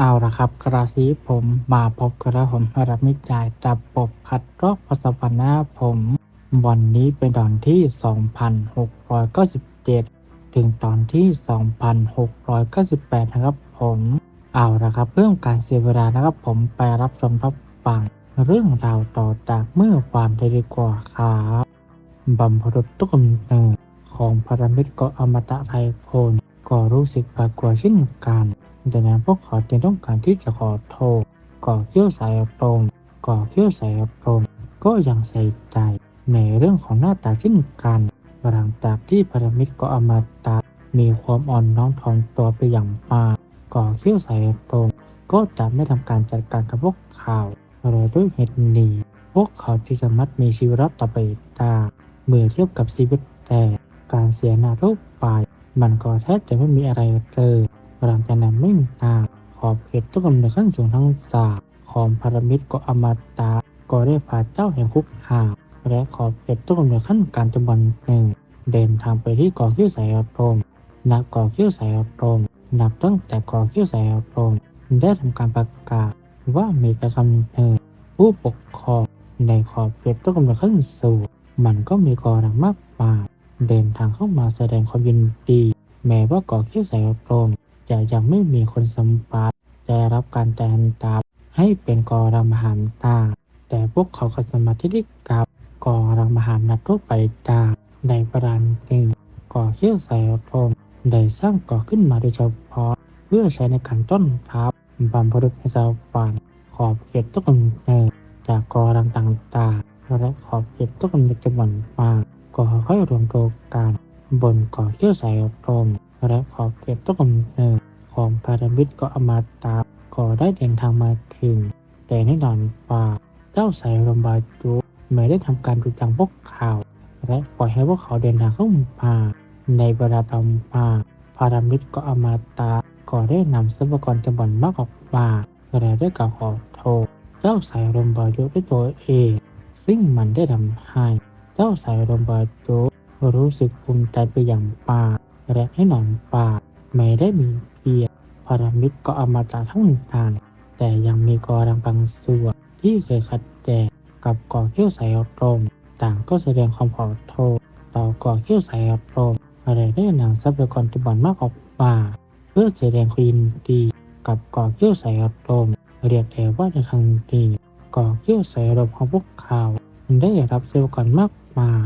เอาละครับ กระสีผมมาพบกระผมรับมิจายระบบคัดลอกภาษาพันธ์หน้าผมวันนี้เป็นตอนที่ 2697 ถึงตอนที่ 2698 นะครับผม เอาละครับ เพื่อการเสียเวลานะครับผมไปรับชมรับฟังเรื่องราวต่อจากเมื่อควานได้ดีกว่าครับบำพรุษตุกำเนิดของพระมิตรเกาะอมตะไทยโคนก็รู้สึกปากกลัวเช่นกัน ดังนั้นพวกเขาจึงต้องการที่จะขอโทษก่อเขี้ยวสายตรงก่อเขี้ยวสายตรงก็ยังใส่ใจในเรื่องของหน้าตาเช่นกันหลังจากที่พระมิตรก็อมตะมีความอ่อนน้อมถ่อมตัวไปอย่างมากก่อเขี้ยวสายตรงก็จะไม่ทำการจัดการกับพวกเขาเลยด้วยเหตุนี้ พวกเขาที่สามารถมีชีวิตรอดต่อไปได้เมื่อเทียบกับชีวิตแต่การเสียหน้ารูปไปมันก็แทบจะไม่มีอะไรเลย หลังจากนั้นไม่นาขอบเขตทุกกำเนิดขั้นสูงทั้งสามของพารามิตรก็อมตะก็ได้พาเจ้าแห่งคุกหาและขอบเขตทุกกำเนิดขั้นการจำบันหนึ่งเดินทางไปที่เกาะคิ้วสายอารมณ์ณเกาะคิ้วสายอารมนับตั้งแต่เกาะคิ้วสายอารมได้ทำการประกาศว่ามีการกำเนิดผู้ปกครองในขอบเขตทุกกำเนิดขั้นสูงมันก็มีกอรังมากมายเดินทางเข้ามาแสดงความยินดี แม้ว่าเกาะคิ้วสายอารม จะยังไม่มีคนสมภาษณ์จะรับการแทนตาให้เป็นกอรัมหามตา แต่พวกเขาก็สมารที่ได้กับกอรัมหามนัดทั่วไปตา ในปรารหนึ่งก่อเขี้ยวสายอารมได้สร้างก่อขึ้นมาโดยเฉพาะ เพื่อใช้ในการต้นทัพบำรุษให้ชาวบ้านขอบเขตทุกกำเนิดจากกอรังต่างๆและขอบเขตทุกกำเนิดจำนวนมากก็ค่อยรวมตัวกันบนกาะเขี้ยวสายอารมและขอบเขตทุกกำเนิด ของพารามิตรก็อมาตาก็ได้เดินทางมาถึง แต่แน่นอนว่าเจ้าสายลมบาจุไม่ได้ทำการดูจังพวกเขาและปล่อยให้พวกเขาเดินทางเข้ามาในเวลาต่อมาพารามิตรก็อมาตาก็ได้นำทรัพยากรจำนวนมากออกมาและได้กล่าวขอโทษเจ้าสายลมบาจุด้วยตัวเอง ซึ่งมันได้ทำให้เจ้าสายลมบาจุรู้สึกภูมิใจไปอย่างมาและให้หนอนป่าไม่ได้มี พียพารามิตรก็อมาตาทั้งนั้นแต่ยังมีกอรังบางส่วนที่เคยขัดแย้งกับก่อเขี้ยวสายอารมต่างก็แสดงความขอโทษต่อก่อเขี้ยวสายอารมอะไรได้นำทรัพยากรจำนวนมากออกมาเพื่อแสดงความยินดีกับก่อเขี้ยวสายอารมเรียกแต่ว่าในครั้งนี้ก่อเขี้ยวสายอารมของพวกเขาได้รับทรัพยากรมากมาย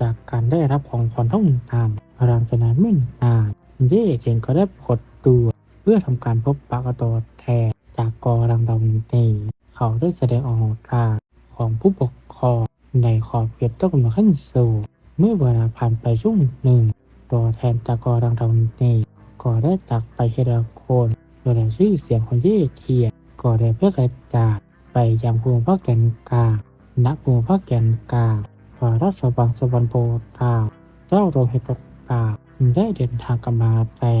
จากการได้รับของขวัญทั้งนั้น หลังจากนั้นไม่นานเย่เจนก็ได้กฏตัว เพื่อทำการพบปะกับตัวแทนจากกอรังดำนี้เขาได้แสดงออกตาของผู้ปกครองในขอบเขตต้องกำลังขั้นสูงเมื่อเวลาผ่านไปช่วงหนึ่ง ตัวแทนจากกอรังดำนี้ก็ได้จากไปเฮราโคนโดยชื่อเสียงของเย่เทียนก็ได้เพื่อกระจายไปยังภูมิภาคแกนกลางณภูมิภาคแกนกลางพระราชวังสวรรค์โปรตาเจ้าโรหิตก ตาได้เดินทางกลับมาแต่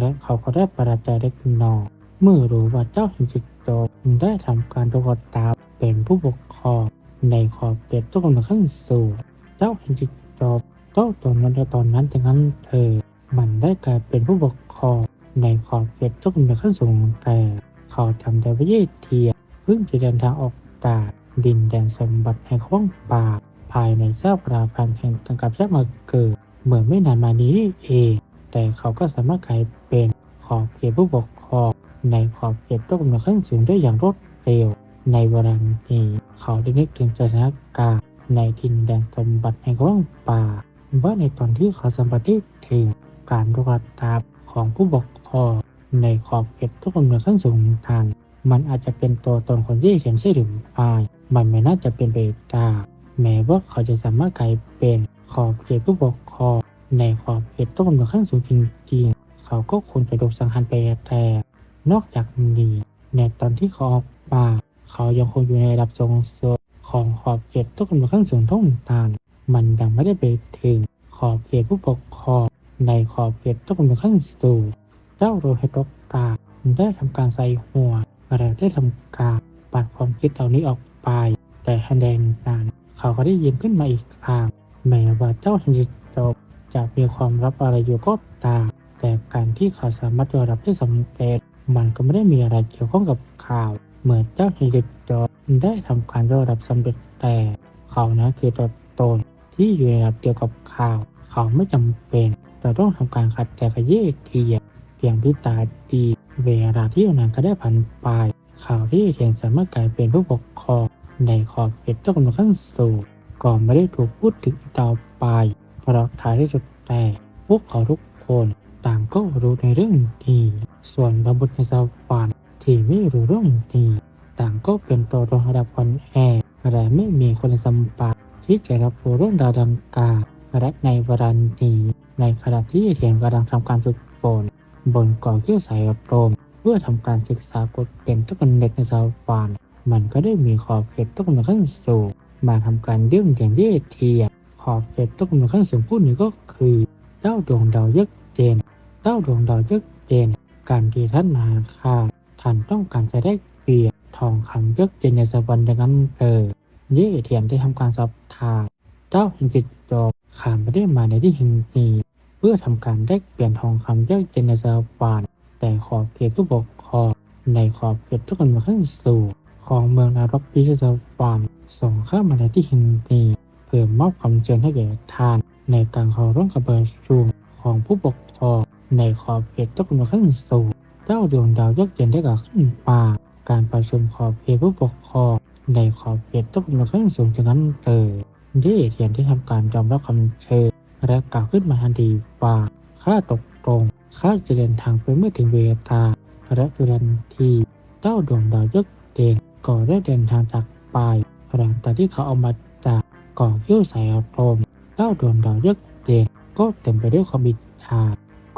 และเขาก็ได้ประจายเล็กน้อเมื่อรู้ว่าเจ้าหินจิตโตได้ทำการประกอบตาเป็นผู้ปกครองในขอบเขตทุกคนขั้นสูงเจ้าหินจิตโตเจ้าตัวนั้นในตอนนั้นดังนั้นเธอ มันได้กลายเป็นผู้ปกครองในขอบเขตทุกคนขั้นสูงแต่เขาทำได้ว่าเยเทียเพิ่งจะเดินทางออกจากดินแดนสมบัติแห่งข้องป่าภายในทราบราพันแห่งตังกับชาติมาเกิด เมื่อไม่นานมานี้เอง แต่เขาก็สามารถกลายเป็นขอบเขตผู้ปกครองในขอบเขตต้องกำหนดขั้นสูงได้อย่างรวดเร็ว ในเวลานี้เขาได้นึกถึงสถานการณ์ในทินแดนสมบัติแห่งว่างป่าว่าในตอนที่เขาสัมผัสได้ถึงการรวดตามของผู้ปกครองในขอบเขตทุกกำเนิดขั้นสูงทางมันอาจจะเป็นตัวตนคนที่เขียนใช่หรือไม่มันไม่น่าจะเป็นไปได้แม้ว่าเขาจะสามารถกลายเป็น ขอบเขตผู้ปกครองในขอบเขตทุกกำเนิดขั้นสูงจริงๆ เขาก็ควรจะโดนสังหารไปแต่นอกจากนี้ในตอนที่เขาออกมาเขายังคงอยู่ในระดับทรงโซของขอบเขตทุกกำเนิดขั้นสูงท่องทานมันยังไม่ได้ไปถึงขอบเขตผู้ปกครองในขอบเขตทุกกำเนิดขั้นสูงเจ้าโรฮิตกตาได้ทำการใส่หัวและได้ทำการปัดความคิดเหล่านี้ออกไป แต่ฮันแดงนั้นเขาก็ได้ยินขึ้นมาอีกครั้ง แม้ว่าเจ้าทันจิโตจะมีความรับอะไรอยู่ก็ตาม แต่การที่เขาสามารถยอมรับได้สำเร็จ มันก็ไม่ได้มีอะไรเกี่ยวข้องกับข่าว เหมื่อเจ้าเฮลิจอได้ทำการยอมรับสำเร็จแต่เขานั้นคือตัวตนที่อยู่ในระดับเดียวกับข่าว เขาไม่จำเป็นแต่ต้องทำการขัดแต่กระเยกเทียเพียงพิตาดีเวลาที่นานก็ได้ผ่านไปข่าวที่เทียนสามารถกลายเป็นผู้ปกครองในขอบเขตต้องกำลังขั้นสูง ก่อนไม่ได้ถูกพูดถึงต่อไป เพราะท้ายที่สุดแต่พวกเขาทุกคนต่างก็รู้ในเรื่องนี้ส่วนบรรบุตรในสวรรค์ที่ไม่รู้เรื่องนี้ต่างก็เป็นตัวตนระดับคนแอและไม่มีคนสัมปัตที่จะรับรู้เรื่องราวดังกล่าวและในวรันนี้ในขณะที่เทียนกำลังทำการฝึกฝนบนเกาะเกี้ยวสายอบรมเพื่อทำการศึกษากฎเกณฑ์ทุกคนเด็กในสวรรค์มันก็ได้มีขอบเขตทุกคนขั้นสูง มาทำการเรื่องอย่างเย่เทียมขอบเขตทุกคนขั้นสูงผู้นี้ก็คือเจ้าดวงดาวยักษ์เจนเจ้าดวงดาวยักษ์เจน การที่ท่านมาค่าท่านต้องการจะได้เปรียบทองคำยักษ์เจนในสวรรค์ดังนั้นเออเย่เทียมได้ทำการสอบถามเจ้าหินจิตจบขานไม่ได้มาในที่แห่งนี้เพื่อทำการได้เปลี่ยนทองคำยักษ์เจนในสวรรค์แต่ขอบเขตผู้ปกครองในขอบเขตทุกคนขั้นสูงของเมืองนารกพิชสวรรค์ ส่งข้ามาในที่แห่งนี้เพื่อมอบคำเชิญให้แก่ท่าน ในการเข้าร่วมกับประชุมของผู้ปกครองในขอบเขตทุกคนขั้นสูงเจ้าดวงดาวยักษ์เย็นได้กับขึ้นมาการประชุมขอบเขตผู้ปกครองในขอบเขตทุกคนขั้นสูงจากนั้นเอ่ยได้เทียนที่ทำการยอมรับคำเชิญและกล่าวขึ้นมาทันทีว่าข้าตกลงข้าจะเดินทางไปเมื่อถึงเวลาและทันทีเจ้าดวงดาวยักษ์เด่นก็ได้เดินทางจากไป หลังจากที่เขาเอามาจากเกาะเขี้ยวสายอารมณ์เจ้าโดวงดาวยักเด่นก็เต็มไปด้วยความบิดา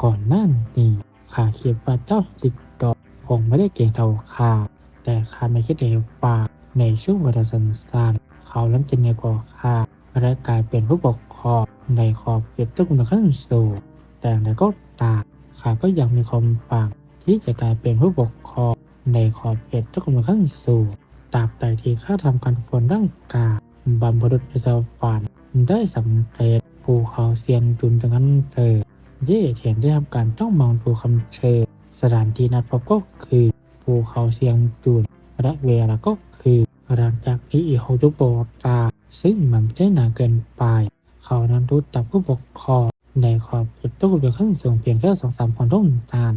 ก่อนหน้านี้ข้าคิดว่าเจ้าจิตดอกคงไม่ได้เก่งเท่าขาแต่ขาไม่คิดเลยว่าในช่วงเวลาสั้นๆเขาล้ำจะเหนือกว่าขาและกลายเป็นผู้ปกครองในขอบเขตตระกูลขั้นสูงแต่ในก็ตาขาก็ยังมีความฝันที่จะกลายเป็นผู้ปกครองในขอบเขตตระกูลขั้นสูง ตราบใดที่ข้าทำการฝนร่างกายบำรุษสวรรค์ได้สำเร็จภูเขาเซียนดุนดังนั้นเออเย่เทียนได้ทำการต้องมองดูคำเชิญสถานที่นัดพบก็คือภูเขาเซียงดุนและเวลาก็คือหลังจากที่อีโฮจุโบตาซึ่งมันไม่ได้นานเกินไป เขานั้นรู้จักผู้ปกครองในขอบเขตต้องเป็นขั้นสูงเพียงแค่สองสามคนต้องทาน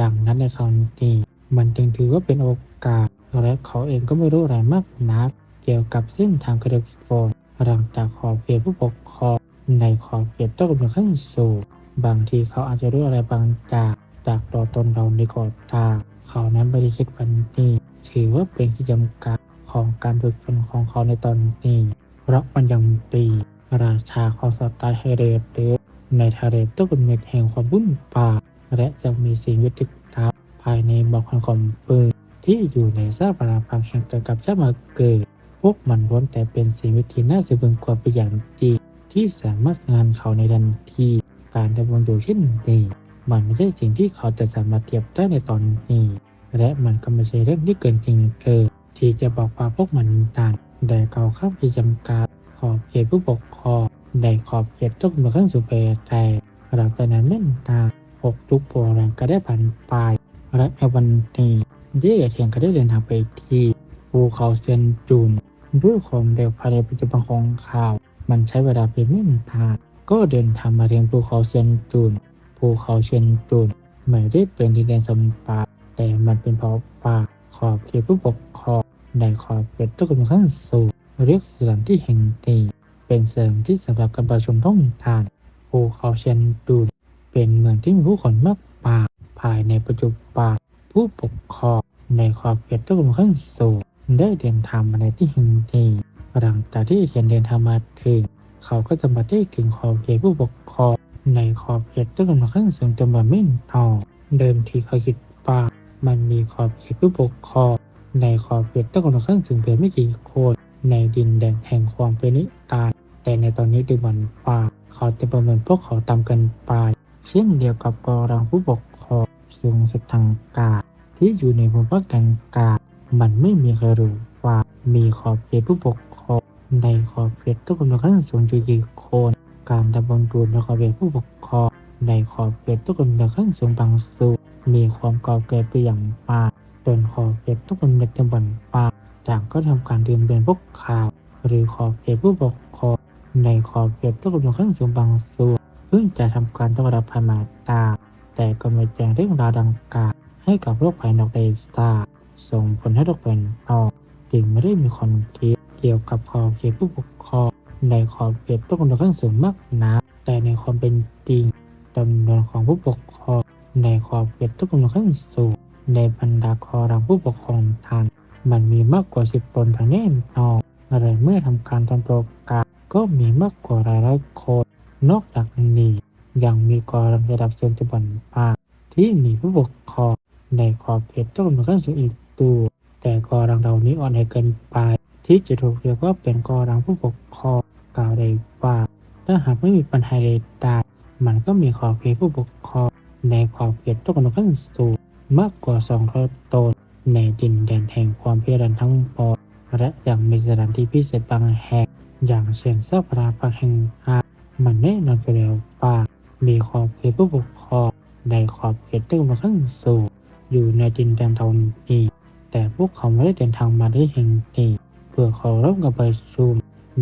ดังนั้นในคราวนี้มันจึงถือว่าเป็นโอกาส และเขาเองก็ไม่รู้อะไรมากนัก เกี่ยวกับเส้นทางกระดึบโฟนหลังจากขอบเขตผู้ปกครองในขอบเขตต้องเป็นขั้นสูงบางทีเขาอาจจะรู้อะไรบางจากจากตัวตนเราในกอดตาเขานั้นไม่ได้คิดวันนี้ ถือว่าเป็นที่จำกัดของการฝึกฝนของเขาในตอนนี้ เพราะมันยังปีราชาของสไตล์ไฮเรเดในทะเลต้องเป็นเม็ดแห่งความวุ่นวายและจะมีสิ่งวิจิตรภายในบอกคำคมปืน ที่อยู่ในซากปราพังแห่งกิดกับชามาเกิดพวกมันล้วนแต่เป็นสิ่งวิธีน่าสืบเบืองกว่าไปอย่างจริงที่สามารถงานเขาในทันทีการดำรงอยู่เช่นนี้มันไม่ใช่สิ่งที่เขาจะสามารถเทียบได้ในตอนนี้ และมันก็ไม่ใช่เรื่องที่เกินจริงเลยที่จะบอกว่าพวกมันต่างแต่เขาข้ามไปจำกัดขอบเขตผู้ปกครองในขอบเขตทุกเมืองขั้นสุเปรแต่หลังจากนั้นไม่นตานพวกทุกโบราณก็ได้ผ่านไปและในวันนี้ เย่เทียงก็ได้เดินทางไปที่ภูเขาเซียนจูนด้วยความเร็วภายในปัจจุบันของข่าว มันใช้เวลาเพียงไม่นานก็เดินทางมาถึงภูเขาเซียนจูนภูเขาเซียนจูนไม่ได้เป็นดินแดนสมบัติแต่มันเป็นเพราะป่าขอบเขตผู้ปกครองในขอบเขตทุกเมืองขั้นสูงเรียกสถานที่แห่งนี้เป็นสถานที่สำหรับการประชุมท้องถิ่นภูเขาเชียนดูนเป็นเมืองที่มีผู้คนมากมายภายในปัจจุบันผู้ปกครอง ในขอบเขตตะกุนขั้นสูงได้เดินทางมาในที่แห่งนี้หลังจากที่เขียนเดินทางมาถึง เขาก็จะมาได้ถึงขอบเขตผู้ปกครองในขอบเขตตะกุนขั้นสูงจำนวนไม่นอเดิมทีเขาคิดว่ามันมีขอบเขตผู้ปกครองในขอบเขตตะกุนขั้นสูงเพียงไม่กี่คนในดินแดนแห่งความเป็นนิตานแต่ในตอนนี้ดูเหมือนว่าเขาจะประเมินพวกเขาตามกันไปเช่นเดียวกับกองรังผู้ปกครองสูงสุดทางการ ที่อยู่ในภูมิภาคกลางกามันไม่มีใครรู้ว่ามีขอบเขตผู้ปกครองในขอบเขตทุกคนขั้นสูงอยู่กี่คน การดำรงดูในขอบเขตผู้ปกครองในขอบเขตทุกคนเดือขั้นสูงบางส่วนมีความก่าแก่ไปอย่างมากจนขอบเขตทุกคนเดือจังหวัดปาต่างก็ทำการเดื่มเบียนพวกข่าว หรือขอบเขตผู้ปกครองในขอบเขตทุกคนเดือขั้นสูงบางส่วนเพิ่งจะทำการต้องรับพมาตาแต่ก็ไม่แจ้งเรื่องราวดังกล่าว ให้กับโลกภายนอกได้ทราส่งผลให้โลกภายนอกจึงไม่ได้มีความคิดเกี่ยวกับขอบเขตผู้ปกครองในขอบเขตทุกคนขั้นสูงมากนักแต่ในความเป็นจริงจำนวนของผู้ปกครองในขอบเขตทุกคนขั้นสูงในบรรดาคอรังผู้ปกครองทันมันมีมากกว่าสิบตนทางแน่นอนอะไรเมื่อทำการทำโปรกาก็มีมากกว่าหลายร้อยคนนอกจากนี้ยังมีกอรังระดับส่วนจังหวัดภาคที่มีผู้ปกครอง ในขอบเขตทุกคนขั้นสูงอีกตัว แต่กอรังเหล่านี้อ่อนแอเกินไป ที่จะถูกเรียกว่าเป็นกอรังผู้ปกครองกล่าวได้ว่าถ้าหากไม่มีปัญหาใดๆมันก็มีขอบเขตผู้ปกครองในขอบเขตทุกคนขั้นสูงมากกว่าสองร้อยตนในดินแดนแห่งความพิรันทั้งปวงและยังมีสถานที่พิเศษบางแห่ง อย่างเช่นซาปราปังแห่งอามันแน่นอนไปแล้วว่ามีขอบเขตผู้ปกครองในขอบเขตทุกคนขั้นสูง อยู่ในดินแดนเท่านี้ แต่พวกเขาไม่ได้เดินทางมาที่แห่งนี้เพื่อเขาร่วมกับประชุม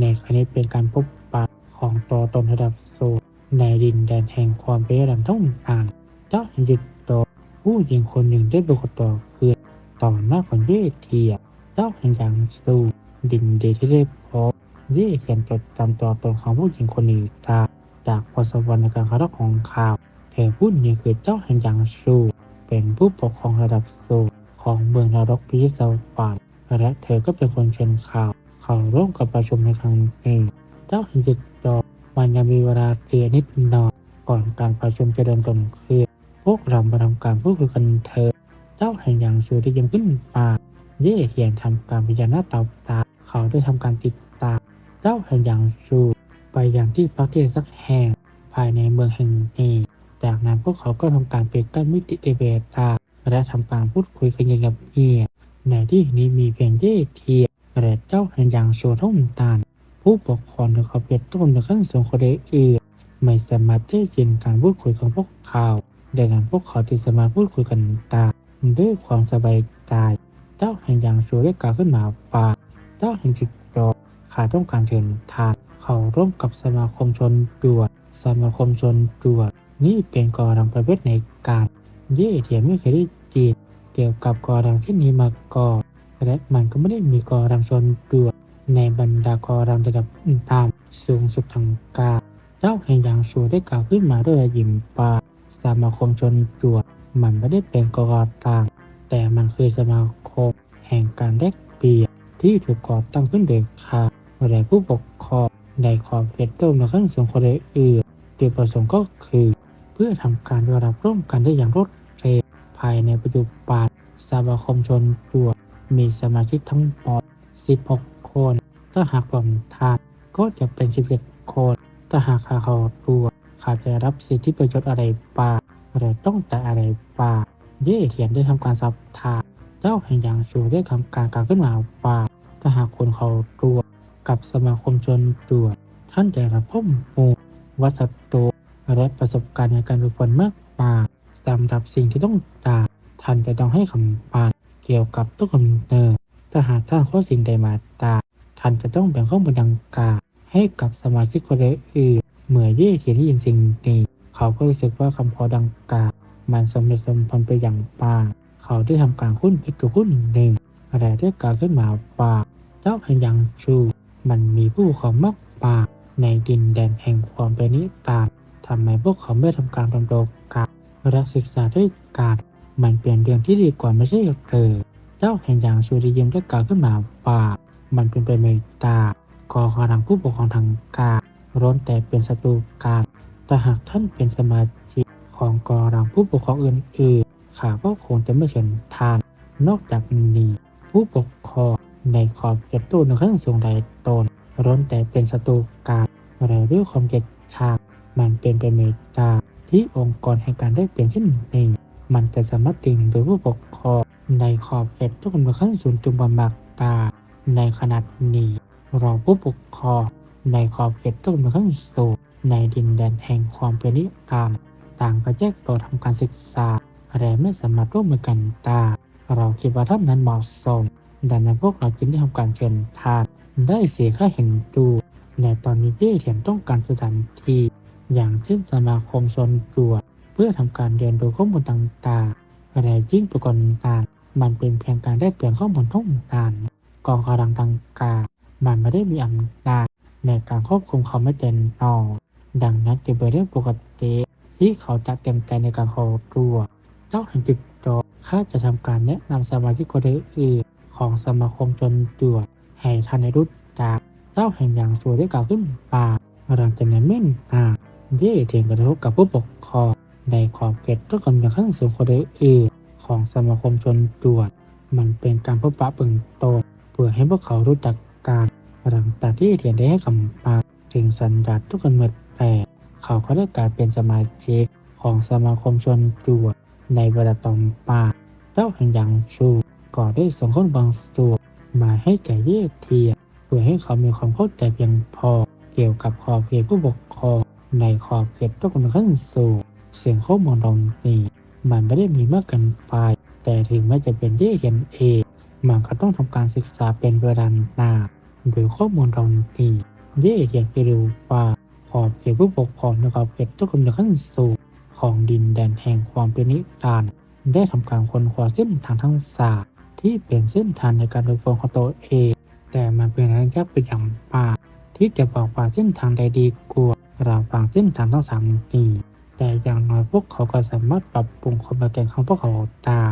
ในครั้งนี้เป็นการพบปะของตัวตนระดับสูงในดินแดนแห่งความเป็นระดับต้องอ่านเจ้าแห่งจิตโตผู้หญิงคนหนึ่งได้ปรากฏตัวคือต่อหน้าของเย่เทียเจ้าแห่งย่างสูดินเดที่ได้พบเย่เทียนจดจำตัวตนของผู้หญิงคนนี้ตาจากพรสวรรค์ในการคารของข่าวเธอผู้นี้คือเจ้าแห่งย่างสู เป็นผู้ปกครองระดับสูงของเมืองนรกพิศวาสและเธอก็เป็นคนเชิญข่าวเข้าร่วมกับประชุมในครั้งนี้เจ้าแห่งจิตจอมันยังมีเวลาเรียนนิดหน่อยก่อนการประชุมจะเดินต้นขึ้นพวกเรามาทำการพูดคุยกันเถอะเจ้าแห่งอย่างสูได้ยิ้มขึ้นปาเย่เทียนทำการพยานาตาตา เขาได้ทำการติดตามเจ้าแห่งอย่างสูไปยังที่พักที่สักแห่งภายในเมืองแห่งนี้ จากนั้นพวกเขาก็ทำการเปิดกั้นมิติเอเวตาและทำการพูดคุยกันอย่างเงียบในที่นี้มีเพียงเย่เทียและเจ้าแห่งยางโชว์ท่องตานผู้ปกครองขอบเขตต้นในขั้นสูงคนใดอื่นไม่สามารถได้ยินการพูดคุยของพวกเขาดังนั้นพวกเขาที่สามารถพูดคุยกันตามด้วยความสบายใจเจ้าแห่งยางโชว์ได้กล่าวขึ้นมาว่าเจ้าแห่งจิตจอขาดต้องการเชิญทานเขาร่วมกับสมาคมชนด่วนสมาคมชนด่วน นี่เป็นกอรังประเภทในการเย่เทียนไม่เคยได้จีนเกี่ยวกับกอรังที่นี้มาก่อนและมันก็ไม่ได้มีกอรังชนด่วนในบรรดากอรังระดับต่ำสูงสุดทางกาเจ้าแห่งยางชูได้กล่าวขึ้นมาด้วยยิ้มปาสมาคมชนด่วมันไม่ได้เป็นกอต่าง แต่มันคือสมาคมแห่งการแลกเปลี่ยนที่ถูกก่อตั้งขึ้นโดยข้าและผู้ปกครองในขอบเขตต้นในขั้นสูงคนอื่นจุดประสงค์ก็คือ เพื่อทำการยอมรับร่วมกันได้อย่างรวดเร็วภายในปัจจุบันสมาคมชนด่วมีสมาชิกทั้งหมด 16 คน ถ้าหากรวมทานก็จะเป็น 11 คน ถ้าหากขาเขาตัวเขาจะรับสิทธิประโยชน์อะไรป่างหรือต้องแต่อะไรป่างเย่เทียนได้ทำการสับทานเจ้าแห่งยางชูได้ทำการกล่าวขึ้นมาว่าถ้าหากคนเขาตัวกับสมาคมชนตัวท่านจะรับข้อมูลวัสดุ และประสบการณ์ในการฝึกฝนมากมายสำหรับสิ่งที่ต้องการท่านจะต้องให้คำปานเกี่ยวกับทุกคนเนินถ้าหากท่านข้อสิ่งใดมาตาท่านจะต้องแบ่งข้อมูลดังกล่าวให้กับสมาชิกคนอื่นเมื่อเย่เทียนได้ยินสิ่งนี้ เขาก็รู้สึกว่าคำพอดังกล่าวมันสมเหตุสมผลไปอย่างปาเขาได้ทำการคุ้นคิดกับคุ้นหนึ่งอะไรได้กล่าวขึ้นมาว่าเจ้าแห่งยังชู มันมีผู้เขามากปาในดินแดนแห่งความเป็นนิตาน ทำไมพวกเขาไม่ทำการดำรงการและศึกษาด้วยการมันเปลี่ยนเรื่องที่ดีกว่าไม่ใช่เออเจ้าแห่งอย่างชูริยิมได้กล่าวขึ้นมาว่ามันเป็นไปไม่ได้กอขอทางผู้ปกครองทางการร้นแต่เป็นศัตรูการแต่หากท่านเป็นสมาชิกของกอรังผู้ปกครองอื่นๆข้าก็คงจะไม่เชิญทาน นอกจากนี้ ผู้ปกครองในขอบเขตตู้ในขั้นสูงใดตนร้นแต่เป็นศัตรูการหรือด้วยความเกลียดชัง มันเป็นไปไม่ได้ที่องค์กรแห่งการได้เปลี่ยนเช่นนี้มันจะสามารถดึงโดยผู้ปกครองในขอบเขตทุกคนขั้นสูงจุมบำบักตา ในขนาดนี้เราผู้ปกครองในขอบเขตทุกคนขั้นสูงในดินแดนแห่งความเป็นนิรันดร์ต่างก็แยกตัวทำการศึกษาแต่ไม่สามารถร่วมมือกันได้เราคิดว่าท่านนั้นเหมาะสมดังนั้นพวกเราจึงได้ทำการเชิญทานได้เสียค่าเห็นดูในตอนนี้เย่เทียนต้องการสถานที่ อย่างเช่นสมาคมชนตรวจเพื่อทำการเรียนรู้ข้อมูลต่างๆแต่ยิ่งประกอบการมันเป็นเพียงการได้เปลี่ยนข้อมูลท่องการกองกำลังดังกล่าวมันไม่ได้มีอำนาจในการควบคุมเขาไม่เต็มนอดังนั้นจึงเป็นเรื่องปกติที่เขาจะเต็มใจในการข้าร่วเจ้าแห่งจุดโตข้าจะทำการแนะนำสมาชิกคนอื่นของสมาคมชนตรวให้ท่านได้รู้จักเจ้าแห่งอย่างสวยได้กล่าวขึ้นปากหลังจากนั้นไม่นาน ทียนกระทบกับผู้ปกครอง ในขอบเขตทุกคนอย่างขั้นสูงคนอื่นของสมาคมชนตรวจ มันเป็นการพบปะเบื้องต้นเพื่อให้พวกเขารู้จักการหลังจากที่เทียนได้ให้คำปากถึงสัญญาทุกคนเมื่อแต่เขาก็ได้กลายเป็นสมาชิกของสมาคมชนตรวจ ในเวลาต่อมาเจ้าแห่งยังชูก็ได้ส่งคนบางส่วนมาให้แก่เย่เทียนเพื่อให้เขามีความเข้าใจเพียงพอเกี่ยวกับขอบเขตผู้ปกครอง ในขอบเขตทุกคนขั้นสูง เสียงข้อมูลตรงนี้ มันไม่ได้มีมากเกินไป แต่ถึงแม้จะเป็นเย่เทียนเองมันก็ต้องทำการศึกษาเป็นเวลานานโดยข้อมูลตรงนี้เย่เทียนจะรู้ว่าขอบเขตผู้ปกครองในขอบเขตทุกคนขั้นสูงของดินแดนแห่งความเป็นนิรันดร์ได้ทำการค้นคว้าเส้นทางทั้งสามที่เป็นเส้นทางในการเดินทางของตัวเองแต่มันเป็นระยะไปอย่างมากที่จะบอกว่าเส้นทางใดดีกว่า เราฟังเส้นทางทั้งสามนี้แต่อย่างน้อยพวกเขาก็สามารถปรับปรุงความเป็นแกนของพวกเขาได้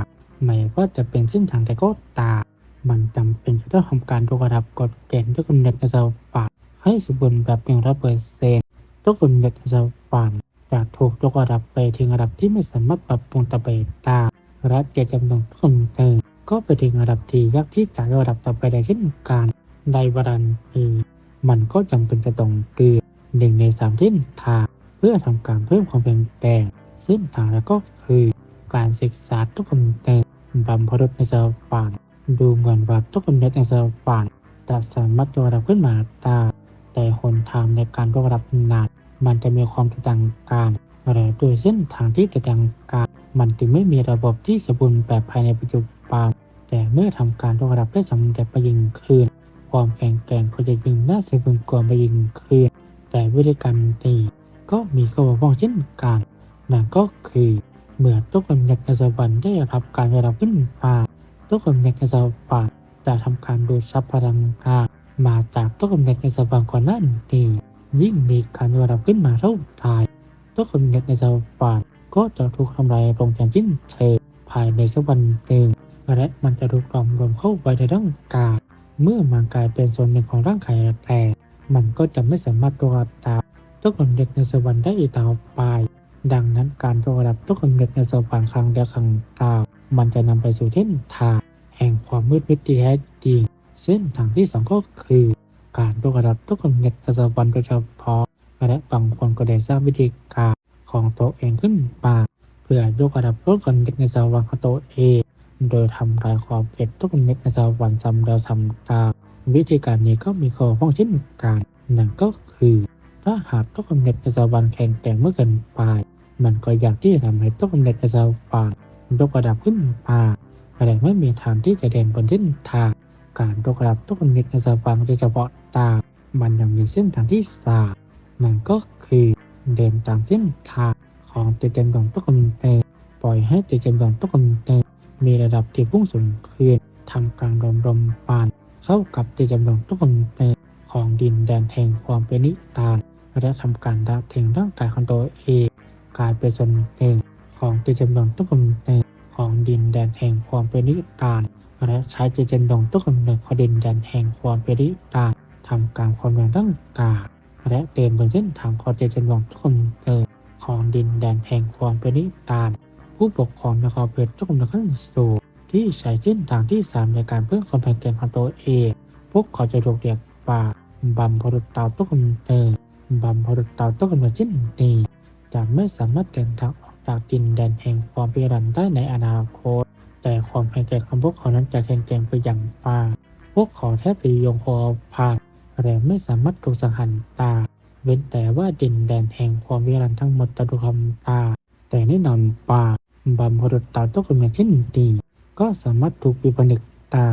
ไม่ว่าจะเป็นเส้นทางใดก็ตามมันจำเป็นจะต้องทำการยกระดับกฎเกณฑ์ที่กำหนดในสภาให้สมบูรณ์แบบเพียงร้อยเปอร์เซ็นต์ทุกคนในสภาจะถูกยกระดับไปถึงระดับที่ไม่สามารถปรับปรุงต่อไปได้และเจตจำนวนคนเติมก็ไปถึงระดับที่ยากที่จะยกระดับต่อไปได้เช่นกันในวรันนี้มันก็จำเป็นจะต้องเกิด หนึ่งในสามเส้นทาง เพื่อทำการเพิ่มความเปลี่ยนแปลงเส้นทางแล้วก็คือการศึกษาทุกคนเติมบำเพ็ญในสวรรค์ดูเหมือนว่าทุกคนในสวรรค์จะสามารถยกระดับขึ้นมาได้แต่หนทางในการยกระดับนั้นมันจะมีความแตกต่างกันและโดยเส้นทางที่แตกต่างกันมันจึงไม่มีระบบที่สมบูรณ์แบบภายในปัจจุบันแต่เมื่อทำการยกระดับได้สำเร็จไปยิ่งขึ้นความแข็งแกร่งก็จะยิ่งน่าเสียบุญกว่าไปยิ่งขึ้น แต่วิธีการนี้ก็มีข้อบกพร่องเช่นกันนั่นก็คือ เมื่อทุกคนในสวรรค์ได้รับการยกระดับขึ้นมาทุกคนในสวรรค์จะทำการดูดซับพลังงานมาจากทุกคนในสวรรค์ก่อนน้านี้ยิ่งมีการยกระดับขึ้นมาเท่าใดทุกคนในสวรรค์ก็จะถูกทำลายลงอย่างยิ่งเชิงภายในสักวันหนึ่งและมันจะถูกกลมรวมเข้าไปในร่างกายเมื่อมันกลายเป็นส่วนหนึ่งของร่างกายแต่ มันก็จะไม่สามารถตัวตามทุกคนเด็กในสวรรค์ได้อีกต่อไป ดังนั้นการยกระดับทุกคนเด็กในสวรรค์ครั้งเดียวครั้งตาวมันจะนำไปสู่เส้นทาง แห่งความมืดมิดที่แท้จริง เส้นทางที่สองก็คือ การยกระดับทุกคนเด็กในสวรรค์โดยเฉพาะและบางคนก็ได้สร้างวิธีการของตัวเองขึ้นมาเพื่อยกระดับทุกคนเด็กในสวรรค์ของตัวเอง โดยทำลายขอบเขตทุกคนเด็กในสวรรค์ซ้ำแล้วซ้ำตาม วิธีการนี้ก็มีข้อพ้องเช่นกันนั่นก็คือ ถ้าหากทุกคนเด็กในสวรรค์แข็งแกร่งเมื่อเกินไป มันก็อยากที่จะทำให้ทุกคนเด็กในสวรรค์ยกระดับขึ้นมาแต่ไม่มีทางที่จะเด่นบนเส้นทาง การยกระดับทุกคนเด็กในสวรรค์โดยเฉพาะตามันยังมีเส้นทางที่สามนั่นก็คือเดินตามเส้นทางของเตจมดองทุกคนเตปล่อยให้เตจมดองทุกคนเตมีระดับที่พุ่งสูงขึ้นทำการรวมรมปาน เข้ากับเตจมดองทุกคนเตของดินแดนแห่งความเป็นนิตานและทำการดาเทงร่างกายของตัวเองกลายเป็นส่วนหนึ่งของเตจมดองทุกคนเตของดินแดนแห่งความเป็นนิตานและใช้เจเจนดองทุกคนหนึ่งของดินแดนแห่งความเป็นนิตานทำการความแรงร่างกายและเดินบนเส้นทางคองเจเจนดองทุกคนเดินของดินแดนแห่งความเป็นนิตานผู้ปกครองนครเพชรทุกคนขั้นสูง ที่ใช้เส้นทางที่สามในการเพิ่มความแข็งแกร่งของตัวเอง พวกเขาจะถูกเรียกว่าบัมพรุษเตาทุกคนเดินบัมพรุษเตาทุกคนเช่นนี้จะไม่สามารถเดินทางออกจากดินแดนแห่งความเปรันได้ในอนาคต แต่ความแข็งแกร่งของพวกเขานั้นจะแข็งแกร่งไปอย่างมาก พวกเขาแทบจะยงคอพานแต่ไม่สามารถถูกสังหารตาเว้นแต่ว่าดินแดนแห่งความวิรันทั้งหมดจะถูกทำตาแต่แน่นอนว่าบรรพรุษเต่าตัวคนเช่นดี ก็สามารถถูกวิปนึกตา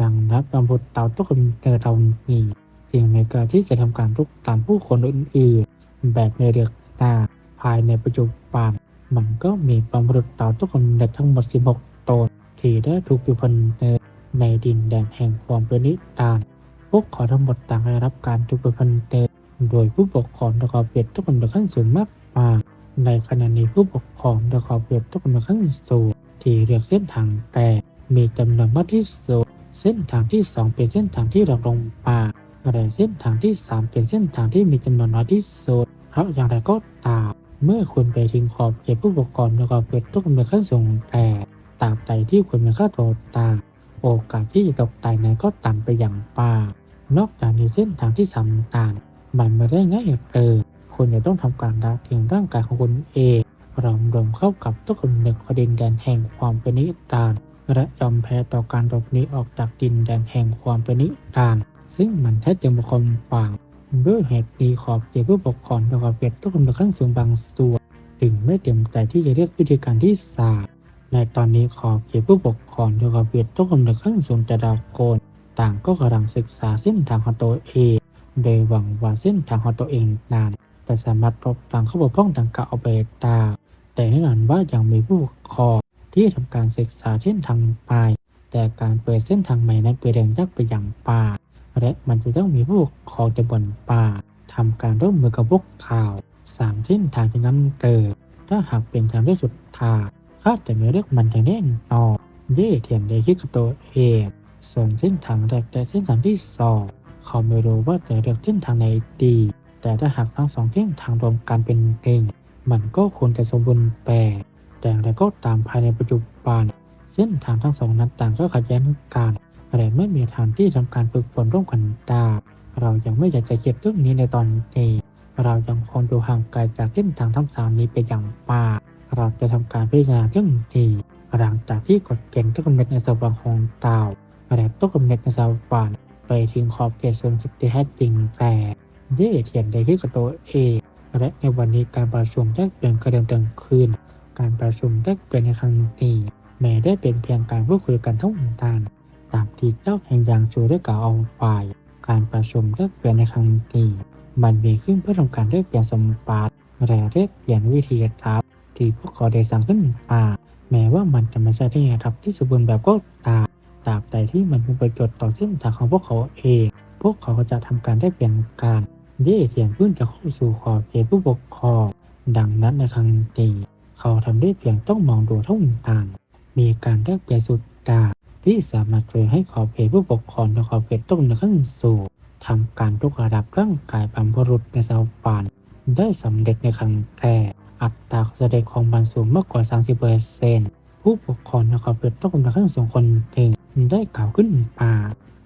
ดังนับรรพบุรุษเต่าตัวคนในเรานี้จึงในการที่จะทำการลุกตามผู้คนอื่นๆแบบในเรือกตาภายในปัจจุบันมันก็มีบรรพบุรุษเต่าทุกคนในทั้งหมด 16ตนที่ได้ถูกปิพนเนในดินแดนแห่งความเป็นนิรานพวกขาทั้งหมดต่างได้รับการถูกปิพันเนโดยผู้ปกครองและขอเปียบทุกคนในขั้นสูงมากมาในขณะนี้ผู้ปกครองและขอเปียบทุกคนในขั้นสูง ที่เรียกเส้นทางแต่มีจำนวนมากที่สุด เส้นทางที่ 2 เป็นเส้นทางที่เราลงป่าและเส้นทางที่ 3 เป็นเส้นทางที่มีจำนวนน้อยที่สุด เพราะอย่างไรก็ตาม เมื่อคุณไปถึงขอบเขตผู้ปกครองแล้วก็เกิดทุกคนมีขั้นสูงแต่ตาบใดที่คุณมีค่าโทษต่างโอกาสที่จะตกตายนั้นก็ต่ำไปอย่างป่านอกจากนี้เส้นทางที่สำคัญมันไม่ได้ง่ายเลยคุณจะต้องทำการรักถึงร่างกายของคุณเอง รอมรวมเข้ากับทุกคนหนึ่งประเด็นแดนแห่งความเป็นนิรันดร์และยอมแพ้ต่อการหลบหนีออกจากดินแดนแห่งความเป็นนิรันดร์ซึ่งมันแท้จริงเป็นความฝังด้วยเหตุนี้ขอบเขตผู้ปกครองและขอบเขตทุกคนในขั้นสูงบางส่วนถึงไม่เต็มใจที่จะเรียกวิธีการที่สามในตอนนี้ขอบเขตผู้ปกครองและขอบเขตทุกคนในขั้นสูงแต่ละคนต่างก็กำลังศึกษาเส้นทางของตัวเองโดยหวังว่าเส้นทางของตัวเองนั้นจะสามารถลบล้างข้อบกพร่องดังกล่าวเอาไปได้ แต่แน่นอนว่ายังมีผู้ปกครองที่ทำการศึกษาเส้นทางไปแต่การเปิดเส้นทางใหม่นั้นเป็นเรื่องยากไปอย่างป่า และมันจะต้องมีผู้ปกครองจากบนป่าทำการร่วมมือกับพวกข่าวสามเส้นทางที่นั้นเติมถ้าหากเป็นทางเลือกสุดท้ายคาดจะม่เลือกมันอย่างแน่นอนเย่เทียนได้คิดกับตัวเองส่วนเส้นทางแรกและเส้นทางที่สองเขาไม่รู้ว่าจะเลือกเส้นทางไหนดี แต่ถ้าหากทั้งสองเส้นทางรวมกันเป็นหนึ่ง มันก็ควรจะสมบูรณ์แบบแต่อย่างไรก็ตามภายในปัจจุบันเส้นทางทั้งสองนั้นต่างก็ขัดแย้งกันแต่ไม่มีทางที่ทำการฝึกฝนร่วมกันได้เรายังไม่อยากจะคิดเรื่องนี้ในตอนนี้ เรายังคงอยู่ห่างไกลจากเส้นทางทั้งสามนี้ไปอย่างมากเราจะทำการพิจารณาเรื่องนี้หลังจากที่กฎเกณฑ์ต้นกำเนิดในสวรรค์ของดาวและต้นกำเนิดในสวรรค์ไปถึงขอบเขตสูงสุดที่แท้จริงแต่เย่เทียนได้ขึ้นกับตัวเอง และในวันนี้การประชุมได้เปลี่ยนกระเดิมดังขึ้นการประชุมได้เปลี่ยนในครั้งนี้แม้ได้เป็นเพียงการพูดคุยกันเท่านั้นตามที่เจ้าแห่งยางชูได้กล่าวเอาไว้การประชุมแลกเปลี่ยนในครั้งนี้มันมีขึ้นเพื่อทำการแลกเปลี่ยนสมบัติและแลกเปลี่ยนวิธีรับที่พวกเขาได้สั่งขึ้นมาแม้ว่ามันจะไม่ใช่ที่รับที่สมบูรณ์แบบก็ตามตราบใดที่มันเป็นประโยชน์ต่อเส้นทางของพวกเขาเอง พวกเขาก็จะทำการได้เปลี่ยนการ เย่เทียนเพื่อจะเข้าสู่ขอบเขตผู้ปกครอง ดังนั้นในครั้งนี้เขาทำได้เพียงต้องมองดูเท่านั้นมีการแลกเปลี่ยนสุดดาที่สามารถช่วยให้ขอบเขตผู้ปกครองและขอบเขตต้นในขั้นสูงทำการทุกระดับร่างกายบรรพบุรุษในสาวปานได้สำเร็จในครั้งแรกอัตราการแสดงของมันสูงมากกว่า 30%ผู้ปกครองและขอบเขตต้นในขั้นสูงคนหนึ่งได้กล่าวขึ้นมา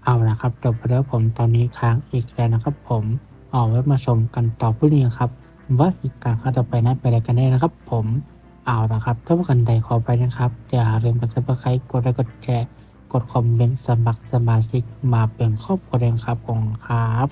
เอาละครับจบไปแล้วผมตอนนี้ค้างอีกแล้วนะครับผม เอาไว้มาชมกันต่อผู้นี้ครับว่าอีกการข้าต่อไปนั้นไปอะไรกันแน่นะครับ ผมเอาละครับถ้าว่ากันใดขอไปนะครับอย่าลืมกดซับสไครต์กดไลค์กดแชร์กดคอมเมนต์สมัครสมาชิกมาเป็นครอบครัวแดงครับของครับ